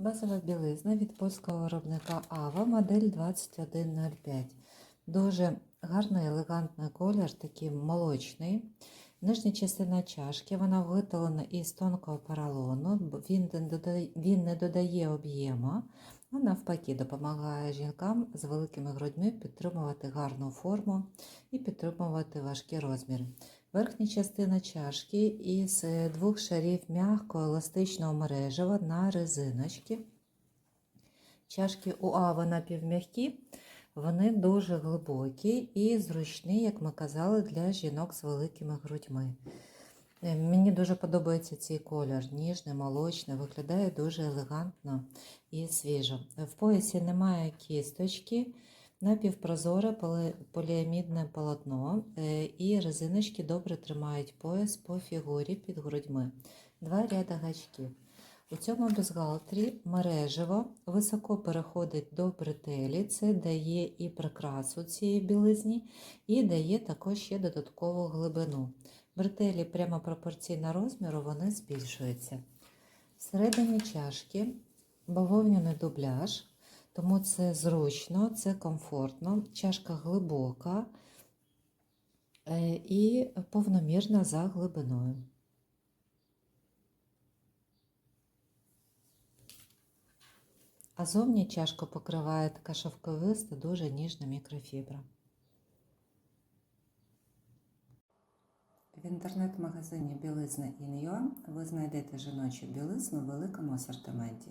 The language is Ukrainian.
Базова білизна від польського виробника Ава, модель 2105. Дуже гарний елегантний колір, такий молочний. Нижня частина чашки вона виготовлена із тонкого поролону. Він не додає, він не додає об'єму, а навпаки допомагає жінкам з великими грудьми підтримувати гарну форму і підтримувати важкі розміри. Верхня частина чашки із е, двох шарів м'якого еластичного мережева на резиночки. Чашки у Ава напівм'які, вони дуже глибокі і зручні, як ми казали, для жінок з великими грудьми. Е, Мені дуже подобається цей колір, ніжний, молочний, виглядає дуже елегантно і свіжо. В поясі немає кісточки, напівпрозоре полі- поліамідне полотно е, і резиночки добре тримають пояс по фігурі під грудьми. Два ряда гачків. У цьому бюстгальтері мережево високо переходить до бретелі, це дає і прикрасу цієї білизні, і дає також ще додаткову глибину. Бретелі прямо пропорційно розміру вони збільшуються. Всередині чашки бавовняний дубляж, тому це зручно, це комфортно. Чашка глибока е, і повномірна за глибиною. А зовні чашку покриває така шовковиста, дуже ніжна мікрофібра. В інтернет-магазині Білизна Ін'Юа ви знайдете жіночу білизну в великому асортименті